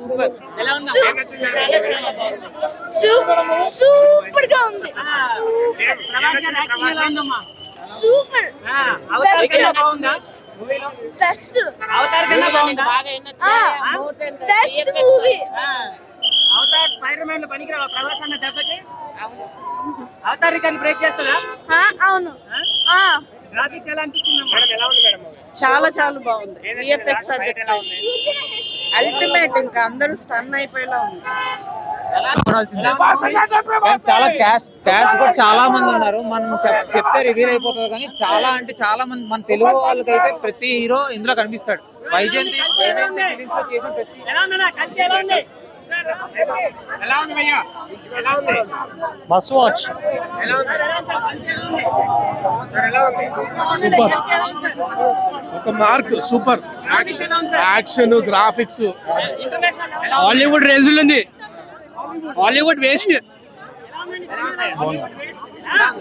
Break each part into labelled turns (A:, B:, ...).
A: Super.
B: ఎలా ఉందా.
C: Super. గా ఉంది సూపర్.
B: ఆ, అవతార్ కన్నా బాగుందా?
C: బెస్ట్
B: అవతార్ కన్నా బాగుందా?
C: బెస్ట్ మూవీ
B: ఆ, అవతార్ స్పైడర్ మ్యాన్లో పనికిరావా? ప్రభాస్ అన్న దెబ్బకి? అవతార్ రికార్డ్ బ్రేక్ చేస్తుందా
C: అవును. ఆ,
B: గ్రాఫిక్స్ ఎలా అనిపించింది మేడం ఎలా ఉంది మేడం?
A: చాలా చాలా బాగుంది. విఎఫ్ఎక్స్ అది
B: ఎలా ఉంది?
A: అల్టిమేట్ ఇంకా అందరూ స్టన్ అయిపోయేలా ఉంది.
D: చాలా క్యాష్ క్యాష్ కూడా చాలా మంది ఉన్నారు. మనం చెప్- చెప్తే రివీల్ అయిపోతుంది కానీ చాలా అంటే చాలా మంది మన తెలుగు వాళ్ళకైతే ప్రతి హీరో ఇందులో కనిపిస్తాడు. వైజయంతి వైజయంతి ఫిలిమ్స్లో చేసిన ప్రతి
B: ఎలా ఉంది భయ్యా? ఎలా ఉంది?
E: వాచ్
B: ఎలా ఉంది? సార్ ఎలా ఉంది?
E: సూపర్? ఒక mark super? Action graphics? Hollywood range ఉంది. Hollywood waste.
B: Sir?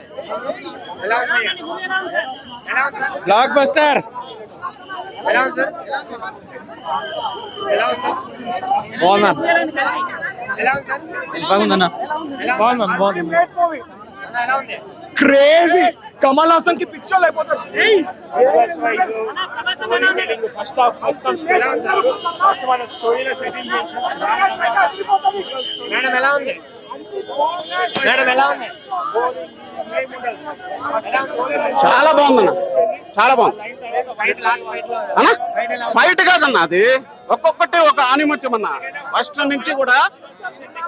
E: Blockbuster
B: ఎలా ఉంది సార్? ఎలా ఉంది సార్?
E: బాగుందా
B: ఎలా ఉంది సార్?
D: బాగుందన్న.
E: బాగుంది బాగుంది
B: అన్న, ఎలా ఉంది?
E: క్రేజీ. కమల్ హాసన్కి పిక్చర్ అయిపోతాడు?
B: మేడం ఎలా ఉంది? మేడం ఎలా ఉంది?
F: చాలా బాగుందన్న. చాలా బాగుంది.
B: ఫైట్
F: కాదన్న అది. ఒక్కొక్కటి ఒక ఆనిముత్యం అన్న. ఫస్ట్ నుంచి కూడా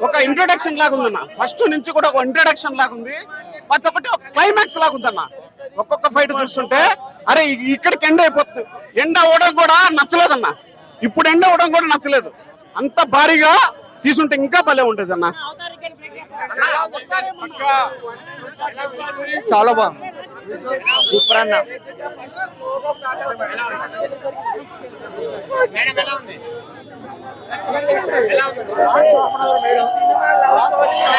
F: ఒక ఇంట్రొడక్షన్ లాగా ఉందన్న. ఫస్ట్ నుంచి కూడా ఒక ఇంట్రొడక్షన్ లాగా ఉంది. ప్రతి ఒక్కటి ఒక క్లైమాక్స్ లాగా ఉందన్న. ఒక్కొక్క ఫైట్ చూస్తుంటే అరే ఇక్కడికి ఎండ అయిపోతుంది. ఎండ అవడం కూడా నచ్చలేదన్న. ఇప్పుడు ఎండ అవడం కూడా నచ్చలేదు. అంత భారీగా తీసుంటే ఇంకా భలే ఉంటుంది అన్న
D: చాలా బాగుంది. సూపర్ అన్న.
B: మేడం ఎలా ఉంది ఎలా ఉంది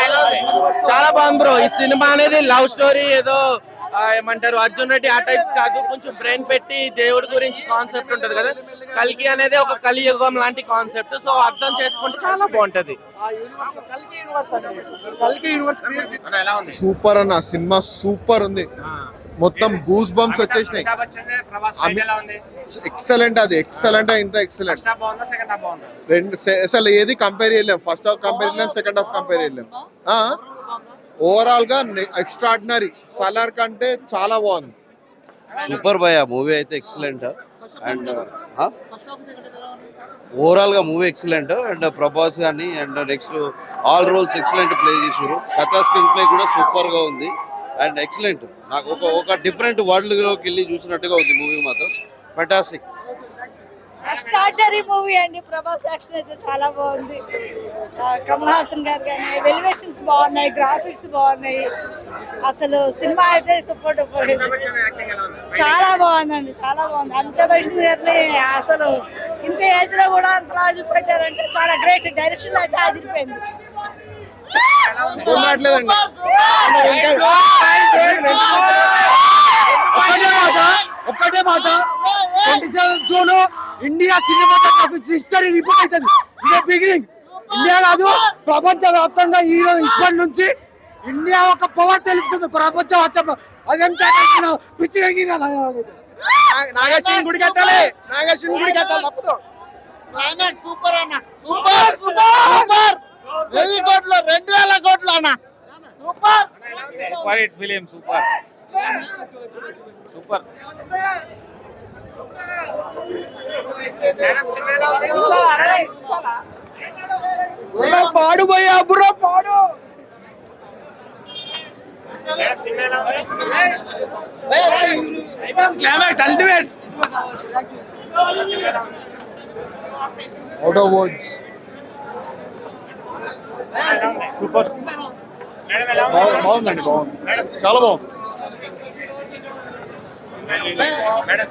B: ఎలా ఉంది
G: చాలా బాగుంది బ్రో. ఈ సినిమా అనేది లవ్ స్టోరీ ఏదో ఏమంటారు అర్జున్ రెడ్డి ఆ టైప్స్ కాదు. కొంచెం బ్రెయిన్ పెట్టి దేవుడి గురించి కాన్సెప్ట్ ఉంటది కదా. కల్కి అనేది ఒక కలియుగం లాంటి కాన్సెప్ట్ సో అర్థం చేసుకుంటే చాలా బాగుంటది.
B: అన్న. ఎలా ఉంది
H: సూపర్ అన్న. సినిమా సూపర్ ఉంది. మొత్తం గూస్ బంప్స్ వచ్చేసినాయి. ఎక్సలెంట్ అది ఎక్సలెంట్ ఇంత ఎక్సలెంట్
B: ఫస్ట్ హాఫ్ బాగుందా సెకండ్ హాఫ్ బాగుందా?
H: రెండు అసలు ఏది కంపేర్ చేయలేం. ఫస్ట్ హాఫ్ కంపేర్ చేయలేం సెకండ్ హాఫ్ కంపేర్ చేయలేం. ఓవరాల్గా ఎక్స్ట్రాడినరీ సలార్ కంటే చాలా బాగుంది.
G: సూపర్ భయ మూవీ అయితే ఎక్సలెంట్ అండ్ ఓవరాల్గా మూవీ ఎక్సలెంట్ అండ్ ప్రభాస్ కానీ and next all roles excellent play చేసారు కథా స్క్రీన్ ప్లే కూడా సూపర్గా ఉంది. And excellent. నాకు ఒక ఒక డిఫరెంట్ వరల్డ్లోకి వెళ్ళి చూసినట్టుగా ఉంది మూవీ మాత్రం. ఫెంటాస్టిక్
C: ఎక్స్ట్రాడనరీ మూవీ అండి. ప్రభాస్ యాక్షన్ అయితే చాలా బాగుంది. కమల్ హాసన్ గారు కానీ ఎలివేషన్స్ బాగున్నాయి గ్రాఫిక్స్ బాగున్నాయి. అసలు సినిమా అయితే సూపర్ డూపర్ చాలా బాగుందండి చాలా బాగుంది. అమితాబ్ బచ్చన్ గారిని అసలు ఇంత ఏజ్లో కూడా అంత రాజు పెట్టారంటే చాలా గ్రేట్ డైరెక్షన్ అయితే అదిరిపోయింది.
E: ఒక్కటే మాట ఒక్కటే మాట. Twenty seven June India cinematography history repeat అవుతుంది ఇదే బిగినింగ్ ఇండియా కాదు ప్రపంచ వ్యాప్తంగా ఈ రోజు ఇప్పటి నుంచి ఇండియా ఒక పవర్ తెలుస్తుంది. ప్రపంచ వ్యాప్తంగా అదంతా పిచ్చి గుడి కట్టాలి. నాగేశ్వరి గుడి కట్టాలి. తప్పదు
G: సూపర్ అన్న. సూపర్ సూపర్ వెయ్యి కోట్లు రెండు వేల కోట్లు అన్న.
E: Super. Hit film super. Super. పాడు పోయా బుర్ర climax ultimate out of words super. బాగుందండి బాగుంది. చాలా బాగుంది.
B: మేడం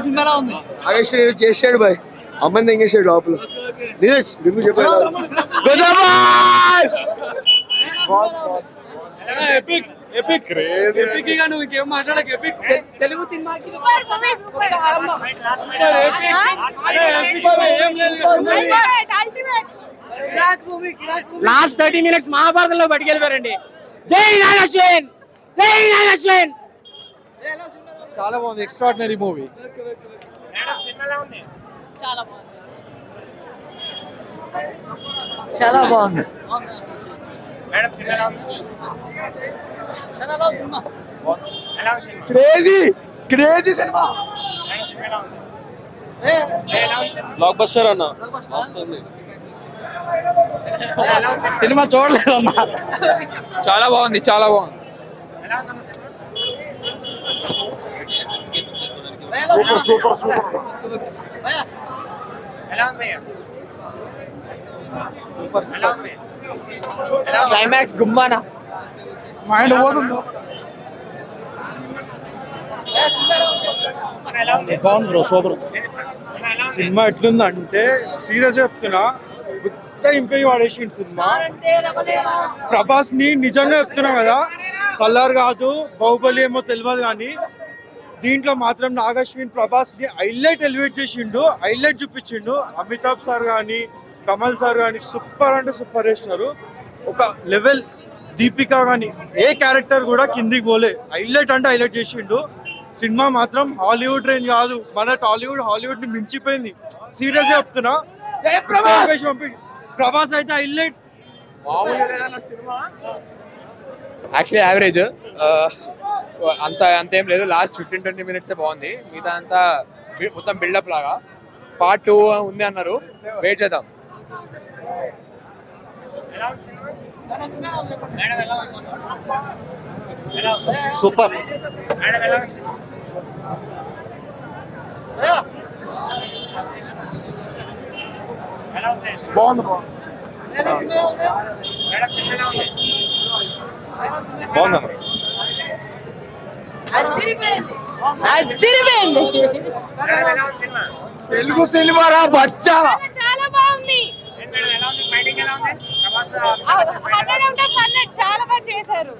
B: సినిమా ఎలా ఉంది
H: నాగేశ్వరి చేసాడు బాయ్ అమ్మని ఎంగేసాడు లోపల నీరజ్ చెప్పాడు
E: నువ్వు తెలుగు సినిమాకి ఏం లేదు
C: అల్టిమేట్
I: లాస్ట్ థర్టీ మినిట్స్ మహాభారతంలో పట్టుకెళ్ళిపోయారండి. జై నాగశ్వన్ జై నాగశ్వన్
E: చాలా బాగుంది ఎక్స్ట్రాడినరీ మూవీ
J: చాలా బాగుంది.
E: Crazy crazy cinema.
I: Blockbuster అన్న. సినిమా చూడలేదు అన్న
E: చాలా బాగుంది చాలా బాగుంది. Super super super.
K: క్లైమాక్స్ గుమ్మానా.
E: మైండ్ పోతుంది బాగుంది బ్రో సూపర్. సినిమా ఎట్లుందంటే సీరియస్ చెప్తున్నా గుత్త ఇంపై వాడేసిండు సినిమా? ప్రభాస్ని నిజంగా చెప్తున్నా కదా సల్లార్ కాదు బాహుబలి ఏమో తెలియదు కానీ దీంట్లో మాత్రం నాగశ్విన్ ప్రభాస్ని హైలైట్ ఎలివేట్ చేసిండు హైలైట్ చూపించిండు. అమితాబ్ సార్ కానీ కమల్ సార్ కానీ సూపర్ అంటే సూపర్ చేసినారు. ఒక లెవెల్ దీపిక కానీ ఏ క్యారెక్టర్ కూడా కిందికి పోలే. హైలైట్ అంటే హైలైట్ చేసిండు. సినిమా మాత్రం హాలీవుడ్ రేంజ్ కాదు. మన టాలీవుడ్ హాలీవుడ్ని మించిపోయింది. సీరియస్ చెప్తున్నా. పంపి ప్రభాస్ అయితే హైలైట్
K: యాక్చువల్లీ యావరేజ్ అంత అంతేం లేదు. లాస్ట్ ఫిఫ్టీన్ ట్వంటీ మినిట్స్ బాగుంది. మిగతా అంతా మొత్తం బిల్డప్ లాగా. పార్ట్ టూ ఉంది అన్నారు. వెయిట్ చేద్దాం.
B: సూపర్.
E: బాగుంది. బాగుంది తెలుగు సినిమా రా బచ్చా.
L: చాలా బాగుంది. చాలా బాగా చేశారు.